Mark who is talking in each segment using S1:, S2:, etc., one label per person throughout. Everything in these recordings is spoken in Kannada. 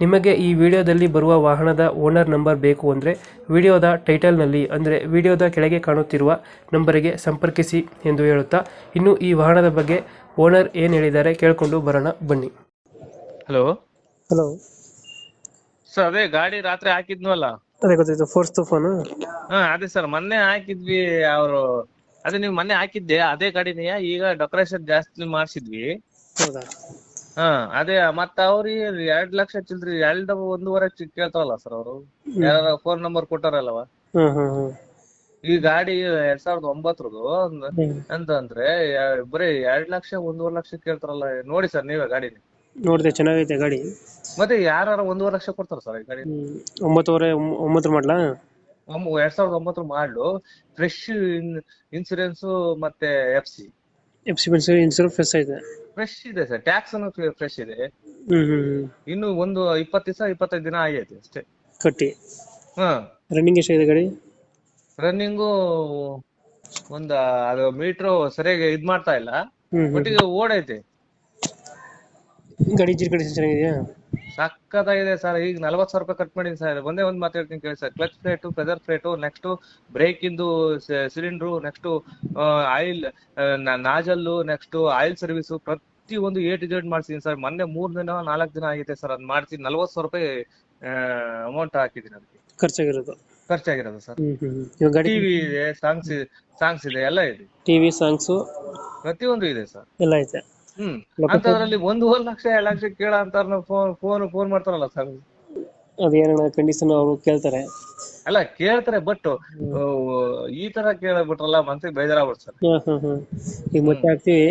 S1: ನಿಮಗೆ ಈ ವಿಡಿಯೋದಲ್ಲಿ ಬರುವ ವಾಹನದ ಓನರ್ ನಂಬರ್ ಬೇಕು ಅಂದರೆ ವಿಡಿಯೋದ ಟೈಟಲ್ನಲ್ಲಿ ಅಂದರೆ ವಿಡಿಯೋದ ಕೆಳಗೆ ಕಾಣುತ್ತಿರುವ ನಂಬರಿಗೆ ಸಂಪರ್ಕಿಸಿ ಎಂದು ಹೇಳುತ್ತಾ ಇನ್ನು ಈ ವಾಹನದ ಬಗ್ಗೆ ಓನರ್ ಏನು ಹೇಳಿದ್ದಾರೆ ಕೇಳಿಕೊಂಡು ಬರೋಣ ಬನ್ನಿ.
S2: ಹಲೋ?
S1: ಹಲೋ.
S2: ಸರ್ ಅದೇ ಗಾಡಿ ರಾತ್ರಿ ಹಾಕಿದ್ನಲ್ಲ?
S1: ಅದೇ ಗೊತ್ತಾಯ್ತು ಫೋರ್ಸ್ ತುಫಾನು?
S2: ಹಾ ಅದೇ ಸರ್ ಮೊನ್ನೆ ಹಾಕಿದ್ವಿ ಅವರು. ಅದೇ ನೀವು ಮೊನ್ನೆ ಹಾಕಿದ್ದೆ ಅದೇ ಗಾಡಿನೇ ಈಗ ಡೆಕೋರೇಷನ್ ಜಾಸ್ತಿ ಮಾಡಿಸಿದ್ವಿ.
S1: ಹೌದಾ?
S2: ಹಾ ಅದೇ ಮತ್ತ ಅವ್ರಿ ಎರಡ್ ಲಕ್ಷ ಚಿಲ್ರಿ ಎರಡ್ ಒಂದೂವರೆ ಕೇಳ್ತಾರಲ್ಲ ಕೇಳ್ತಾವಲ್ಲ ಸರ್ ಅವ್ರು? ಯಾರ ಫೋನ್ ನಂಬರ್ ಕೊಟ್ಟಾರಲ್ಲವ? ಈ ಗಾಡಿ ಎರಡ್ ಸಾವಿರದ ಒಂಬತ್ತರದು ಅಂತ ಅಂದ್ರೆ ಯಾ- ಬರೀ ಎರಡ್ ಲಕ್ಷ ಒಂದೂವರೆ ಲಕ್ಷ ಕೇಳ್ತಾರಲ್ಲ ನೋಡಿ ಸರ್ ನೀವೇ ಗಾಡಿ
S1: ನೋಡಿದೆ ಚೆನ್ನಾಗೈತೆ ಗಾಡಿ.
S2: ಮತ್ತೆ ಯಾರು ಒಂದೂವರೆ ಲಕ್ಷ ಕೊಡ್ತಾರ ಸರ್ ಈ ಗಾಡಿ.
S1: ಒಂಬತ್ತುವರೆ ಒಂಬತ್ತರ ಮಾಡಲಾ?
S2: ಎರಡ್ ಸಾವಿರದ ಒಂಬತ್ತರ ಮಾಡ್ಲು ಫ್ರೆಶ್ ಇನ್ಸೂರೆನ್ಸ್ ಮತ್ತೆ F C
S1: F C insurance fresh ಐತೆ
S2: ಫ್ರೆಶ್ ಇದೆ ಸರ್ ಟ್ಯಾಕ್ಸ್ ಫ್ರೆಶ್ ಇದೆ. ಇನ್ನು ಒಂದು ಇಪ್ಪತ್ತು ದಿವಸ ಇಪ್ಪತ್ತೈದು ದಿನ ಆಗೈತೆ ಅಷ್ಟೇ.
S1: ಕಟ್ಟಿ.
S2: ಹಾ.
S1: ರನ್ನಿಂಗ್ ಇದೆ ಗಾಡಿ?
S2: ರನ್ನಿಂಗು ಒಂದು ಅದು ಮೀಟ್ರು ಸರಿಯಾಗಿ ಇದ್ ಮಾಡ್ತಾ ಇಲ್ಲ.
S1: ಹ್ಞೂ
S2: ಬಟ್ ಈಗ ಓಡೈತೆ.
S1: ಗಾಡಿ ಇಂಜಿನ್ ಕಂಡೀಷನ್ ಚೆನ್ನಾಗಿದೆಯಾ?
S2: ಸಕ್ಕತ್ತಾಗಿದೆ ಸರ್. ಈಗ ನಲ್ವತ್ತು ಸಾವಿರ ರೂಪಾಯಿ ಕಟ್ ಮಾಡಿನಿ ಸರ್. ಒಂದೇ ಒಂದು ಮಾತು ಹೇಳ್ತೀನಿ ಕೇಳಿ sir. Clutch plate feather plate next brake ಇಂದು cylinder next oil nozzle next oil service ಪ್ರತಿ ಒಂದು ಎ ಟು ಜೆಡ್ ಮಾಡ್ತೀನಿ ಸರ್. ಮೊನ್ನೆ ಮೂರ್ ದಿನ ನಾಲ್ಕು ದಿನ ಆಗಿದೆ ಸರ್. ಅದ್ ಮಾಡ್ತೀನಿ ನಲ್ವತ್ತು ಸಾವಿರ ರೂಪಾಯಿ ಅಮೌಂಟ್ ಹಾಕಿದ್ದೀನಿ ಅದಕ್ಕೆ.
S1: ಖರ್ಚಾಗಿರೋದು.
S2: ಖರ್ಚಾಗಿರೋದು ಸರ್. ಟಿವಿ ಇದೆ ಸಾಂಗ್ಸ್ ಸಾಂಗ್ಸ್ ಇದೆ ಎಲ್ಲ ಇದೆ.
S1: ಟಿವಿ ಸಾಂಗ್ಸು
S2: ಪ್ರತಿಯೊಂದು ಇದೆ ಸರ್.
S1: ಎಲ್ಲ ಐತೆ.
S2: ಹ್ಮ್? ಅಂತದ್ರಲ್ಲಿ ಒಂದೂವರೆ ಲಕ್ಷ ಎರಡ್ ಲಕ್ಷ ಕೇಳ ಅಂತಾರ ಫೋನ್ ಫೋನ್ ಫೋನ್ ಮಾಡ್ತಾರಲ್ಲ ಸರ್
S1: ಅದೇನ ಕಂಡೀಷನ್ ಅವರು ಕೇಳ್ತಾರೆ.
S2: ಅಲ್ಲ ಕೇಳ್ತಾರೆ ಬಟ್ ಈ ತರ ಕೇಳಬಿಟ್ರಲ್ಲ ಮನ್ಸಿಗೆ ಬೇಜಾರಾಗ್ಬಿಡ್ತು ಸರ್
S1: ಈಗ ಮತ್ತೆ ಹಾಕ್ತಿವಿ.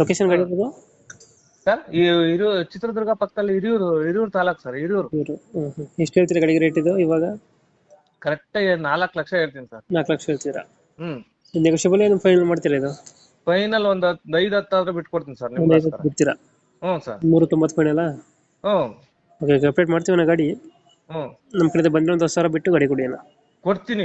S1: ಲೊಕೇಶನ್ ಗಾಡಿ ಇರೋದು?
S2: ಸರ್ ಈ ಹಿರಿಯೂರು ಚಿತ್ರದುರ್ಗ ಪಕ್ಕದಲ್ಲಿ ಹಿರಿಯೂರು ಹಿರಿಯೂರು ತಾಲೂಕ್ ಸರ್ ಹಿರಿಯೂರು.
S1: ಇವರು ಹ್ಮ್ ಹ್ಮ್. ಎಷ್ಟು ಹೇಳ್ತೀರಿ ಗಾಡಿಗೆ ರೇಟ್ ಇದು ಇವಾಗ?
S2: ಕರೆಕ್ಟ್ ನಾಲ್ಕು ಲಕ್ಷ ಹೇಳ್ತೀನಿ ಸರ್
S1: ನಾಲ್ಕು ಲಕ್ಷ ಹೇಳ್ತೀರಾ?
S2: ಹ್ಮ್.
S1: ನೆಗೋಷಿಯಬಲ್ ಏನು ಫೈನಲ್ ಮಾಡ್ತೀರಾ ಇದು?
S2: ಫೈನಲ್ ಒಂದ್ ಹತ್- ಐದ್ ಹತ್ತಾದ್ರೂ ಬಿಟ್ಕೊಡ್ತೀನಿ ಸರ್
S1: ಒಂದು
S2: ನಿಮ್ಗೋಸ್ಕರ.
S1: ಐವತ್ತು ಬಿಡ್ತೀರಾ?
S2: ಹ್ಞೂ ಸರ್.
S1: ಮೂರು ತೊಂಬತ್ತು ಫೈನಲ್ಲ
S2: ಹ್ಮ್
S1: ಓಕೆ ಅಪ್ಡೇಟ್ ಮಾಡ್ತೀವಿ ನಾ ಗಾಡಿ.
S2: ಹ್ಮ್
S1: ನಮ್ಮ ಕಡೆ ಬಂದ್ರೆ ಒಂದ್ ಹತ್ತು ಸಾವಿರ ಬಿಟ್ಟು ಗಾಡಿ ಕೊಡಿ ಅಣ್ಣ.
S2: ಕೊಡ್ತೀನಿ.